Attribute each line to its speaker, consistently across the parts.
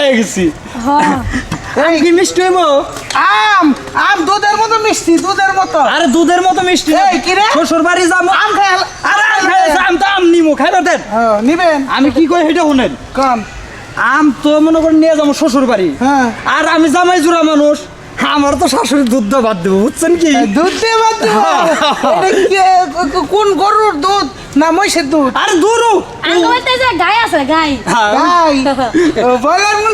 Speaker 1: পেয়ে গেছি।
Speaker 2: হ্যাঁ।
Speaker 1: আম কি মিষ্টি হইব?
Speaker 3: আম আম দুধের মতো মিষ্টি দুধের মতো।
Speaker 1: আরে দুধের মতো মিষ্টি
Speaker 3: এই, কি রে?
Speaker 1: শ্বশুর বাড়ি যাব।
Speaker 3: আম খাই
Speaker 1: আরে আম খাই। আম তো আম নিমু খাইবার দেন।
Speaker 3: হ্যাঁ, নিবেন।
Speaker 1: আমি কি কই সেটা শুনেন?
Speaker 3: কম
Speaker 1: আম তো মনে করেন নিয়ে যাব শ্বশুর বাড়ি।
Speaker 3: হ্যাঁ।
Speaker 1: আর আমি জামাই জুড়া মানুষ আমার তো শাশুড়ি দুধ দিয়ে বাদ দেবো বুঝছেন কি?
Speaker 3: দুধ দিয়ে বাদ দেবো। কোন গরুর দুধ না মহিষের দুধ?
Speaker 1: আরে
Speaker 2: যে গাই আছে গাই।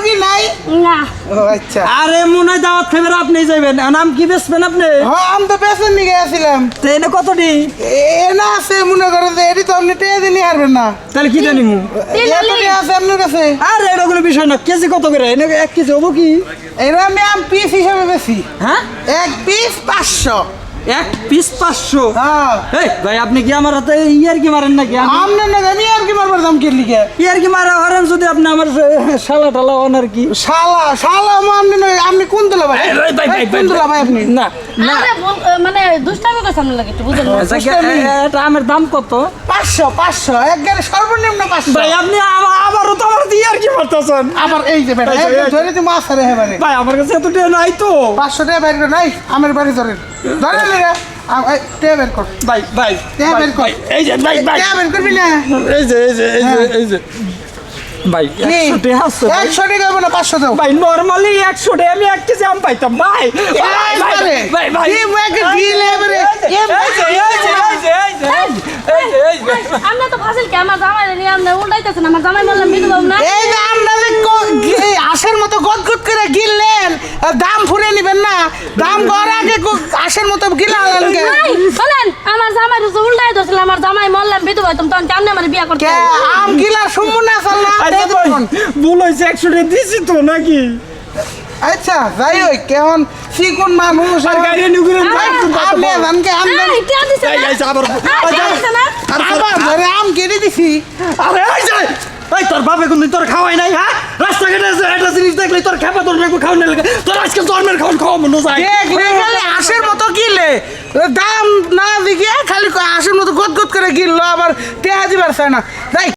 Speaker 3: মুরগি নাই?
Speaker 2: না।
Speaker 3: ও আচ্ছা।
Speaker 1: আরে মনে হয় দাওয়াত খাবেন আপনি যাবেন আম কি বেচবেন আপনি?
Speaker 3: হ্যাঁ আমি তো বেসন নিয়ে গেছিলাম
Speaker 1: তো এনে কতটি
Speaker 3: এ না আছে মনে করে যে এটি তো আপনি টেয়ে দিনই হারবেন না।
Speaker 1: তাহলে কি
Speaker 3: এত
Speaker 2: আলি।
Speaker 3: আছে আপনার কাছে।
Speaker 1: আরে এটা কোনো বিষয় না। কেজি কত করে? এনে এক কেজি হব কি?
Speaker 3: এরা আমি আম পিস হিসাবে বেশি
Speaker 1: হ্যাঁ?
Speaker 3: এক পিস পাঁচশো।
Speaker 1: এক পিস পাঁচশো।
Speaker 3: হ্যাঁ।
Speaker 1: এই ভাই আপনি কি আমার হাতে ইয়ার কি মারেন নাকি? আমি
Speaker 3: আপনার না আমি আর কি মারবার দাম কে লিখে
Speaker 1: ইয়ার কি মারা হারেন যদি আপনি আমার শালা টালা অনার কি।
Speaker 3: শালা শালা মো আপনি আপনি কোন তোলা ভাই?
Speaker 1: এই, ভাই, ভাই, ভাই,
Speaker 3: এই, কোন
Speaker 1: ভাই,
Speaker 3: ভাই আপনি?
Speaker 1: না না।
Speaker 2: মানে দুষ্টামি কথা সামনে লাগে বুঝলেন?
Speaker 1: আচ্ছা, এটা আমের দাম কত?
Speaker 3: পাঁচশো পাঁচশো একবারে সর্বনিম্ন পাঁচশো।
Speaker 1: ভাই আপনি আমা-
Speaker 3: আবার এই যে বেটা একদম
Speaker 1: এই-
Speaker 3: ধরে তুমি মাছ হারে এবারে
Speaker 1: ভাই আমার কাছে এত টাকা নাই তো।
Speaker 3: পাঁচশো টাকা নাই আমার বাড়ি ধরেন
Speaker 1: ভাই ভাই ভাই, এই যে ভাই ভাই।
Speaker 3: টাকা বের করবি না?
Speaker 1: এই যে এই যে এই যে এই যে। ভাই একশো টাকা আছে
Speaker 3: একশো টাকা না পাঁচশো দাও।
Speaker 1: ভাই নর্মালি একশো টাকা আমি এক কেজি আম পাইতাম ভাই। ভাই, ভাই,
Speaker 3: এবারে,
Speaker 1: ভাই ভাই
Speaker 3: এই মুখে দিল এবারে,
Speaker 1: এই যে,
Speaker 3: এ
Speaker 1: এই যে, এই যে, এই যে, এই যে, এই যে, এই যে, এই যে।
Speaker 2: আমরা তো ফাসিল কে আমার জামাই নিয়ে আমরা উল্টাইতেছেন আমার জামাই বললাম বিধু না।
Speaker 3: এই যে আমরা যে ক- এই আশের মতো গদগদ করে গিললেন দাম ফুরে নিবেন না। দাম করার আগে আশের মতো গিলা
Speaker 2: বলেন আমার জামাই তো উল্টাই আমার জামাই মরলাম বিধু ভাইতাম তখন কেমনে আমার বিয়া করতে
Speaker 3: কে? আম গিলার সম্মুনে না
Speaker 1: আচ্ছা ভাই, ভুল হয়েছে একশো টাকা তো নাকি?
Speaker 3: আচ্ছা যাই হোক কেমন? চিকুন মানুষ
Speaker 1: আর গাড়ি নিয়ে ঘুরে
Speaker 3: আপনি আম
Speaker 2: না?
Speaker 1: আবার-
Speaker 2: এই, টিয়া দিছে না?
Speaker 1: আর
Speaker 3: আবার ধরে
Speaker 1: আরে, এই তোর বাপে কোনদিন তোর খাওয়াই নাই হ্যাঁ? রাস্তাঘাটে একটা জিনিস দেখলে, তোর খেপা তোর দেখব খাওয়ানো লাগে। তোর আজকে জন্মের খাওয়ান খাওয়া মনে যায়।
Speaker 3: আশের মতো কিলে দাম না দিকে খালি আশের মতো গদগদ করে গিললো, আবার তেহাজি দিবার না। যাই।